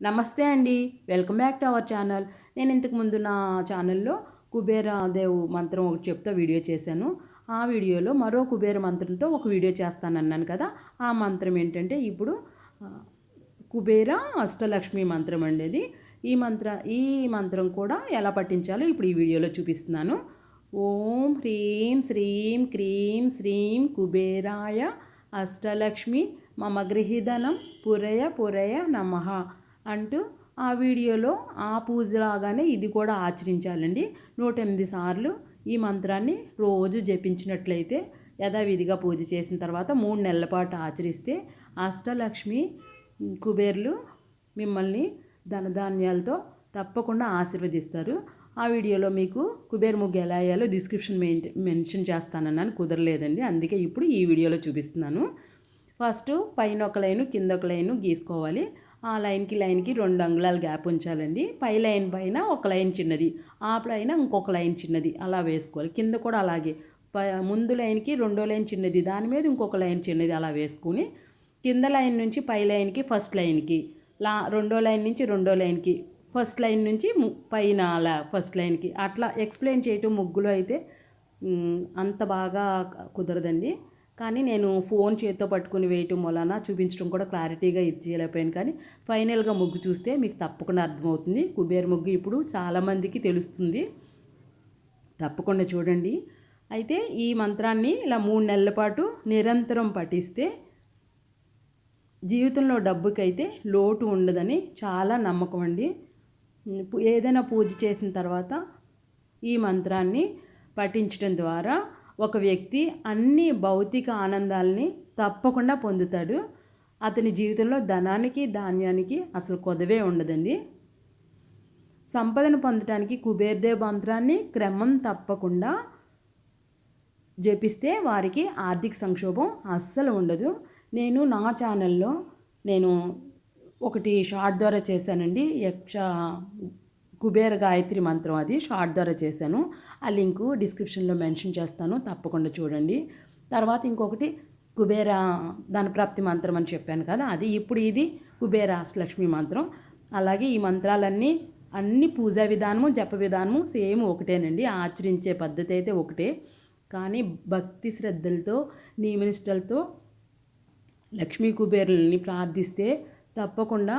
నమస్తే అండి. Welcome back to our channel. నేను ఇంతకు ముందు నా ఛానల్లో కుబేరదేవ్ మంత్రం ఒకటి చెప్తా వీడియో చేశాను. ఆ వీడియోలో మరో కుబేర మంత్రంతో ఒక వీడియో చేస్తానన్నాను కదా. ఆ మంత్రం ఏంటంటే ఇప్పుడు కుబేర అష్టలక్ష్మి మంత్రం అండి అది ఈ మంత్ర ఈ మంత్రం కూడా ఎలా పట్టించాలో ఇప్పుడు ఈ వీడియోలో చూపిస్తున్నాను. ఓం హ్రీం శ్రీం క్రీం శ్రీం కుబేరాయ అష్టలక్ష్మి మమ గృహిధనం పురయ పురయ నమః. అంటూ ఆ వీడియోలో ఆ పూజలాగానే ఇది కూడా ఆచరించాలండి. నూట ఎనిమిది సార్లు ఈ మంత్రాన్ని రోజు జపించినట్లయితే యథావిధిగా పూజ చేసిన తర్వాత మూడు నెలల పాటు ఆచరిస్తే అష్టలక్ష్మి కుబేర్లు మిమ్మల్ని ధనధాన్యాలతో తప్పకుండా ఆశీర్వదిస్తారు. ఆ వీడియోలో మీకు కుబేర్ ముగ్గు ఎలా వేయాలో డిస్క్రిప్షన్ మెన్షన్ చేస్తానన్నాను కుదరలేదండి. అందుకే ఇప్పుడు ఈ వీడియోలో చూపిస్తున్నాను. ఫస్ట్ పైన ఒక లైను కింద ఒక లైను గీసుకోవాలి. ఆ లైన్కి లైన్కి రెండు అంగుళాలు గ్యాప్ ఉంచాలండి. పై లైన్ పైన ఒక లైన్ చిన్నది ఆ పైన ఇంకొక లైన్ చిన్నది అలా వేసుకోవాలి. కింద కూడా అలాగే. ప ముందు లైన్కి రెండో లైన్ చిన్నది దాని మీద ఇంకొక లైన్ చిన్నది అలా వేసుకుని కింద లైన్ నుంచి పై లైన్కి ఫస్ట్ లైన్కి లా రెండో లైన్ నుంచి రెండో లైన్కి ఫస్ట్ లైన్ నుంచి ము- పైన అలా ఫస్ట్ లైన్కి అట్లా ఎక్స్ప్లెయిన్ చేయటం ముగ్గులో అయితే అంత బాగా కుదరదండి. కానీ నేను ఫోన్ చేతితో పట్టుకుని వేయటం వలన చూపించడం కూడా క్లారిటీగా ఇది చేయలేకపోయాను కానీ ఫైనల్గా ముగ్గు చూస్తే మీకు తప్పకుండా అర్థమవుతుంది. కుబేర్ ముగ్గు ఇప్పుడు చాలామందికి తెలుస్తుంది. తప్పకుండా చూడండి. అయితే ఈ మంత్రాన్ని ఇలా మూడు నెలల పాటు నిరంతరం పఠిస్తే జీవితంలో డబ్బుకైతే లోటు ఉండదని చాలా నమ్మకం అండి. ఏదైనా పూజ చేసిన తర్వాత ఈ మంత్రాన్ని పఠించడం ద్వారా ఒక వ్యక్తి అన్ని భౌతిక ఆనందాలని తప్పకుండా పొందుతాడు. అతని జీవితంలో ధనానికి ధాన్యానికి అసలు కొదవే ఉండదండి. సంపదను పొందటానికి కుబేర్దేవ్ మంత్రాన్ని క్రమం తప్పకుండా జపిస్తే వారికి ఆర్థిక సంక్షోభం అస్సలు ఉండదు. నేను నా ఛానల్లో నేను ఒకటి షార్ట్ ద్వారా చేశానండి. యక్ష కుబేర గాయత్రి మంత్రం అది షార్ట్ ద్వారా చేశాను. ఆ లింకు డిస్క్రిప్షన్లో మెన్షన్ చేస్తాను తప్పకుండా చూడండి. తర్వాత ఇంకొకటి కుబేర ధనప్రాప్తి మంత్రం అని చెప్పాను కదా అది ఇప్పుడు ఇది కుబేర లక్ష్మి మంత్రం. అలాగే ఈ మంత్రాలన్నీ అన్ని పూజా విధానము జప విధానము సేమ్ ఒకటేనండి ఆచరించే పద్ధతి అయితే ఒకటే. కానీ భక్తి శ్రద్ధలతో నియమనిష్టలతో లక్ష్మీ కుబేరుల్ని ప్రార్థిస్తే తప్పకుండా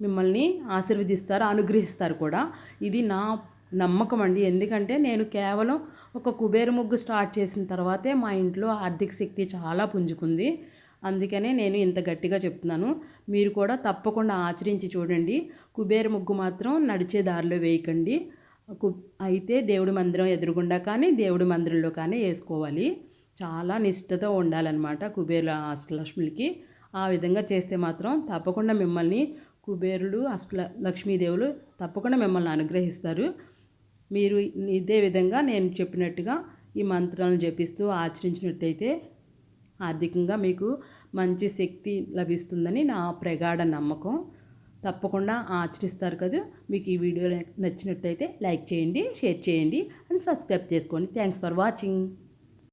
మిమ్మల్ని ఆశీర్వదిస్తారు అనుగ్రహిస్తారు కూడా. ఇది నా నమ్మకం అండి. ఎందుకంటే నేను కేవలం ఒక కుబేర ముగ్గు స్టార్ట్ చేసిన తర్వాతే మా ఇంట్లో ఆర్థిక శక్తి చాలా పుంజుకుంది. అందుకనే నేను ఇంత గట్టిగా చెప్తున్నాను. మీరు కూడా తప్పకుండా ఆచరించి చూడండి. కుబేర ముగ్గు మాత్రం నడిచే దారిలో వేయకండి. కు- అయితే దేవుడి మందిరం ఎదురుగుండా కానీ దేవుడి మందిరంలో కానీ వేసుకోవాలి. చాలా నిష్ఠతో ఉండాలన్నమాట కుబేర అష్టలక్ష్మికి ఆ విధంగా చేస్తే మాత్రం తప్పకుండా మిమ్మల్ని కుబేరుడు అష్ట లక్ష్మీదేవులు తప్పకుండా మిమ్మల్ని అనుగ్రహిస్తారు. మీరు ఇదే విధంగా నేను చెప్పినట్టుగా ఈ మంత్రాలను జపిస్తూ ఆచరించినట్టయితే ఆర్థికంగా మీకు మంచి శక్తి లభిస్తుందని నా ప్రగాఢ నమ్మకం. తప్పకుండా ఆచరిస్తారు కదా! మీకు ఈ వీడియో నచ్చినట్టయితే లైక్ చేయండి షేర్ చేయండి అండ్ సబ్స్క్రైబ్ చేసుకోండి. Thanks for watching.